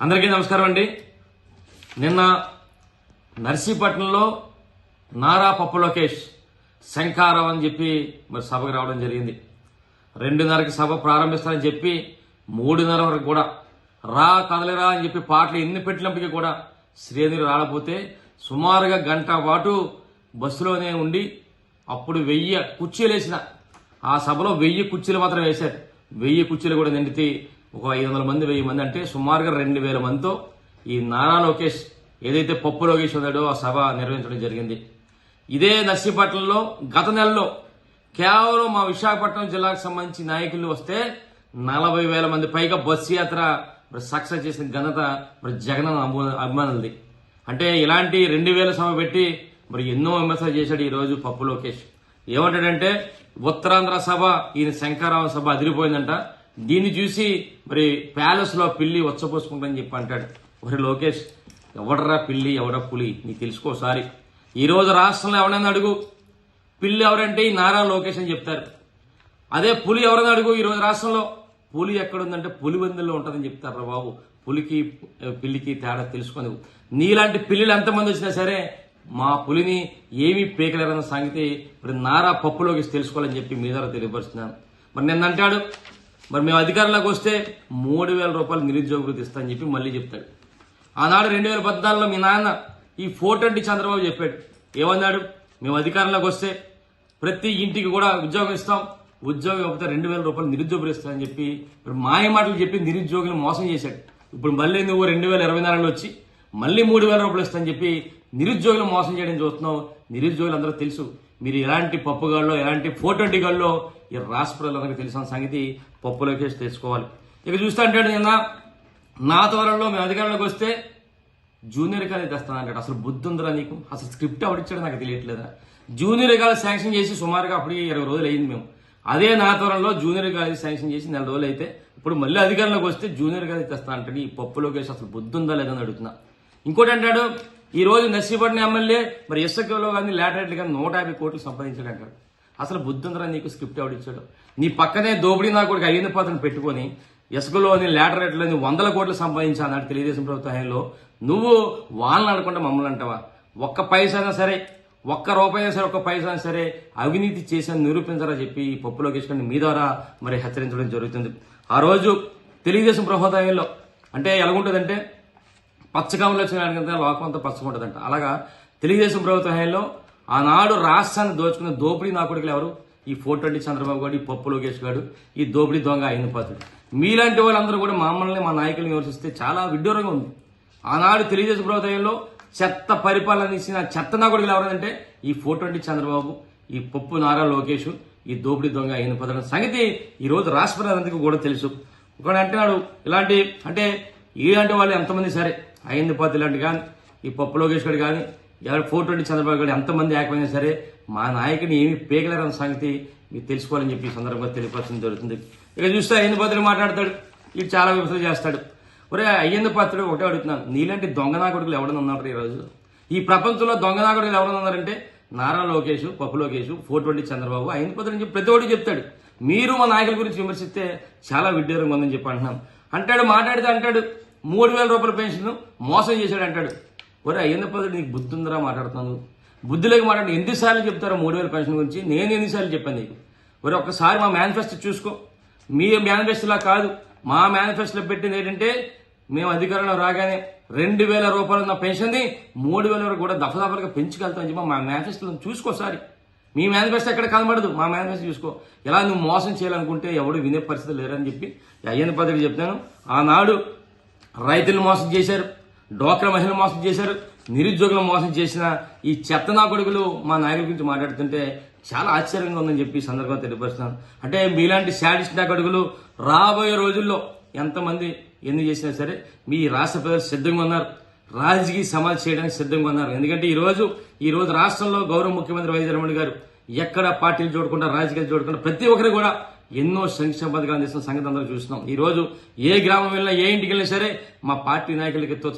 అందరికీ నమస్కారం అండి. నిన్న నర్సీపట్నంలో నారా పప్పు లోకేష్ శంఖారావు అని చెప్పి మరి సభకు రావడం జరిగింది. రెండున్నరకి సభ ప్రారంభిస్తానని చెప్పి మూడున్నర వరకు కూడా రా కదలిరా అని చెప్పి పాటలు ఎన్ని పెట్టినప్పటికీ కూడా శ్రేణులు రాకపోతే సుమారుగా గంట పాటు బస్సులోనే ఉండి అప్పుడు వెయ్యి కుర్చీలు వేసిన ఆ సభలో వెయ్యి కుర్చీలు మాత్రం వేశారు. వెయ్యి కుర్చీలు కూడా నిండితే ఒక ఐదు వందల మంది వెయ్యి మంది అంటే సుమారుగా రెండు వేల మందితో ఈ నారా లోకేష్ ఏదైతే పప్పు లోకేష్ ఉన్నాడో ఆ సభ నిర్వహించడం జరిగింది. ఇదే నర్సీపట్నంలో గత నెలలో కేవలం మా విశాఖపట్నం జిల్లాకు సంబంధించి నాయకులు వస్తే నలభై వేల మంది పైగా బస్సు యాత్ర సక్సెస్ చేసిన ఘనత మరి జగన్ అభిమానులది. అంటే ఇలాంటి రెండు వేల సభ పెట్టి మరి ఎన్నో విమర్శలు చేశాడు ఈరోజు పప్పు లోకేష్. ఏమంటాడంటే ఉత్తరాంధ్ర సభ ఈయన శంకరరావు సభ అదిరిపోయిందంట. దీన్ని చూసి మరి ప్యాలెస్లో పిల్లి వచ్చపోసుకుంటాని చెప్పి అంటాడు. మరి లోకేష్ ఎవడరా పిల్లి ఎవడ పులి? నీకు తెలుసుకోసారి ఈరోజు రాష్ట్రంలో ఎవరైనా అడుగు. పిల్లి ఎవరంటే ఈ నారా లోకేష్ అని చెప్తారు. అదే పులి ఎవరైనా అడుగు ఈ రోజు రాష్ట్రంలో? పులి ఎక్కడుందంటే పులి బందుల్లో ఉంటుందని చెప్తారు రా బాబు. పులికి పిల్లికి తేడా తెలుసుకొని నీలాంటి పిల్లులు ఎంతమంది వచ్చినా సరే మా పులిని ఏమీ పీకలేరన్న సంగతి మరి నారా పప్పులోకి తెలుసుకోవాలని చెప్పి మీ ద్వారా తెలియపరుస్తున్నాను. మరి నిన్నంటాడు మరి మేము అధికారంలోకి వస్తే మూడు వేల రూపాయలు నిరుద్యోగులకు వృత్తి ఇస్తానని చెప్పి మళ్ళీ చెప్తాడు. ఆనాడు రెండు వేల పద్నాలుగులో మీ నాన్న ఈ ఫోర్ ట్వంటీ చంద్రబాబు చెప్పాడు. ఏమన్నాడు? మేము అధికారంలోకి వస్తే ప్రతి ఇంటికి కూడా ఉద్యోగం ఇస్తాం. ఉద్యోగం ఇవ్వకపోతే రెండు వేల రూపాయలు నిరుద్యోగులు ఇస్తామని చెప్పి ఇప్పుడు మాయ మాటలు చెప్పి నిరుద్యోగులు మోసం చేశాడు. ఇప్పుడు మళ్ళీ నువ్వు రెండు వేల ఇరవై నాలుగులో వచ్చి మళ్ళీ మూడు వేల రూపాయలు ఇస్తామని చెప్పి నిరుద్యోగులు మోసం చేయడం చూస్తున్నాం. నిరుద్యోగులు అందరూ తెలుసు. మీరు ఎలాంటి పప్పుగాళ్ళో ఎలాంటి ఫోర్ ట్వంటీ గాళ్ళో ఈ రాష్ట్ర ప్రజలందరికీ తెలిసిన సంగతి పప్పు తెలుసుకోవాలి. ఇక చూస్తా అంటాడు నిన్న నా త్వరలో మేము అధికారంలోకి వస్తే జూనియర్ కాలేజ్ తెస్తాను అంటాడు. అసలు బుద్ధి ఉందిరా నీకు? అసలు స్క్రిప్ట్ ఎవరిచ్చాడు నాకు తెలియట్లేదా? జూనియర్ కాలేజ్ శాంక్షన్ చేసి సుమారుగా అప్పటికి ఇరవై రోజులు అయింది మేము. అదే నా త్వరలో జూనియర్ కాలేజ్ శాంక్షన్ చేసి నెల రోజులు అయితే ఇప్పుడు మళ్ళీ అధికారంలోకి వస్తే జూనియర్ కాలేజ్ తెస్తా అంటాడు. ఈ పప్పు అసలు బుద్ధి ఉందా లేదని అడుగుతున్నా. ఇంకోటి అంటాడు ఈ రోజు నర్సీపట్నం ఎమ్మెల్యే మరి ఇసుకలో కానీ లాటరేట్లు కానీ నూట యాభై కోట్లు సంపాదించాడు అంటాడు. అసలు బుద్ధి నీకు స్క్రిప్ట్ ఎవడిచ్చాడు? నీ పక్కనే దోపిడీ నా కొడుకు అయ్యింది పాత్రను పెట్టుకొని ఇసుకలోని లాటరేట్లోని వందల కోట్లు సంపాదించా అన్నాడు తెలుగుదేశం ప్రభుత్వ హయాంలో. నువ్వు వాళ్ళని అనుకుంటే మమ్మల్ని అంటావా? ఒక్క పైసా అయినా సరే ఒక్క రూపాయి అయినా సరే ఒక్క పైసా అయినా సరే అవినీతి చేశాను నిరూపించరా చెప్పి ఈ పప్పు మీ ద్వారా మరి హెచ్చరించడం జరుగుతుంది. ఆ రోజు తెలుగుదేశం ప్రభుత్వంలో అంటే ఎలాగుంటుందంటే పచ్చకాములు వచ్చిన లోకం అంతా పచ్చగా ఉంటుందంట. అలాగా తెలుగుదేశం ప్రభుత్వ హయాంలో ఆనాడు రాష్ట్రాన్ని దోచుకున్న దోపిడీ నా కొడుకులు ఎవరు? ఈ ఫోర్ ట్వంటీ చంద్రబాబు గారు ఈ పప్పు లోకేష్ గారు ఈ దోపిడీ దొంగ అయిన పాత్రుడు. మీలాంటి వాళ్ళందరూ కూడా మమ్మల్ని మా నాయకులను విమర్శిస్తే చాలా విడ్డూరంగా ఉంది. ఆనాడు తెలుగుదేశం ప్రభుత్వంలో చెత్త పరిపాలన ఇచ్చిన చెత్త నా కొడుకులు ఎవరంటే ఈ ఫోర్ ట్వంటీ చంద్రబాబు ఈ పప్పు నారా లోకేష్ ఈ దోపిడీ దొంగ అయిన పదన సంగతి ఈ రోజు రాష్ట్ర కూడా తెలుసు. ఒకడు అంటున్నాడు ఇలాంటి అంటే ఇలాంటి వాళ్ళు ఎంతమంది సరే అయ్యింది పాత్ర కానీ ఈ పప్పు లోకేష్ గారు కానీ ఎవరు ఫోర్ ట్వంటీ చంద్రబాబు గారు ఎంతమంది ఏకమైనా సరే మా నాయకుని ఏమి పేగలేరన్న సంగతి మీరు తెలుసుకోవాలని చెప్పి ఈ సందర్భంగా తెలియపరచడం జరుగుతుంది. ఇక చూస్తే అయ్యింది పాత్రుడు మాట్లాడతాడు ఇది చాలా విమర్శలు చేస్తాడు. ఒరే అయ్యింది పాత్రుడు ఒకటే అడుగుతున్నాను నీలాంటి దొంగ నాయకుడులు ఎవడన్నా ఉన్నారు ఈ రోజు ఈ ప్రపంచంలో దొంగ నాయకుడులు ఎవరైనా ఉన్నారంటే నారా లోకేష్ పప్పు లోకేష్ ఫోర్ ట్వంటీ చంద్రబాబు అయ్యింది పాత్రుడు చెప్పి ప్రతి ఒక్కటి చెప్తాడు. మీరు మా నాయకుల గురించి విమర్శిస్తే చాలా విడ్డూరంగా ఉందని చెప్పి అంటున్నాం. అంటాడు మాట్లాడితే అంటాడు మూడు వేల రూపాయల పెన్షన్ మోసం చేశాడు అంటాడు. ఒరే అయ్యన్న పదవి నీకు బుద్ధి ఉందిరా మాట్లాడుతున్నాను బుద్ధిలోకి మాట్లాడి ఎన్నిసార్లు చెప్తారో మూడు వేల పెన్షన్ గురించి నేను ఎన్నిసార్లు చెప్పాను నీకు. ఒరే ఒక్కసారి మా మేనిఫెస్టో చూసుకో. మీ మేనిఫెస్టోలా కాదు మా మేనిఫెస్టోలో పెట్టింది ఏంటంటే మేము అధికారంలో రాగానే రెండు వేల రూపాయలు ఉన్న పెన్షన్ని మూడు వేల వరకు కూడా దఫదఫలుగా పెంచుకెళ్తామని చెప్పి మా మేనిఫెస్టోలో చూసుకోసారి మీ మేనిఫెస్టో ఎక్కడ కనబడదు మా మేనిఫెస్టో చూసుకో. ఎలా నువ్వు మోసం చేయాలనుకుంటే ఎవడు వినే పరిస్థితి లేరని చెప్పి అయ్యని పద్ధతి చెప్తాను ఆనాడు రైతులు మోసం చేశారు డోక్రా మహిళలు మోసం చేశారు నిరుద్యోగులు మోసం చేసిన ఈ చెత్త నా కొడుకులు మా నాయకుల గురించి మాట్లాడుతుంటే చాలా ఆశ్చర్యంగా ఉందని చెప్పి సందర్భంగా తెలియపరుస్తున్నాను. అంటే మీలాంటి శాడిస్ట్ నా కొడుకులు రాబోయే రోజుల్లో ఎంతమంది ఎన్ని చేసినా సరే మీ రాష్ట్ర ప్రజలు సిద్ధంగా ఉన్నారు. రాజకీయ సమాధి చేయడానికి సిద్ధంగా ఉన్నారు. ఎందుకంటే ఈ రోజు రాష్ట్రంలో గౌరవ ముఖ్యమంత్రి వైఎస్ రమణ గారు ఎక్కడ పార్టీలు చూడకుండా రాజకీయాలు చూడకుండా ప్రతి ఒక్కరు కూడా ఎన్నో సంక్షేమ పథకాలు అందిస్తున్న సంగతి అందరూ చూస్తున్నాం. ఈరోజు ఏ గ్రామం వెళ్ళినా ఏ ఇంటికి వెళ్ళినా సరే మా పార్టీ నాయకులకి ఎంతో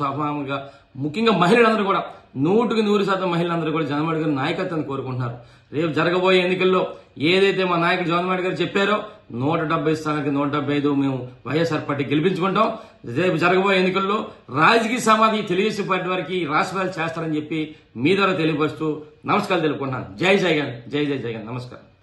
ముఖ్యంగా మహిళలందరూ కూడా నూటికి నూరు శాతం మహిళలందరూ కూడా జనమడి గారి నాయకత్వాన్ని కోరుకుంటున్నారు. రేపు జరగబోయే ఎన్నికల్లో ఏదైతే మా నాయకుడు జగన్మోహన్ గారు చెప్పారో నూట డెబ్బై స్థానానికి నూట డెబ్బై ఐదు మేము వైఎస్ఆర్ పార్టీ గెలిపించుకుంటాం. రేపు జరగబోయే ఎన్నికల్లో రాజకీయ సమాధి తెలుగుదేశం పార్టీ వారికి రాష్ట్రాలు చేస్తారని చెప్పి మీ ద్వారా తెలియపరుస్తూ నమస్కారం తెలుపుకుంటున్నాను. జై జగన్ జై జై జగన్. నమస్కారం.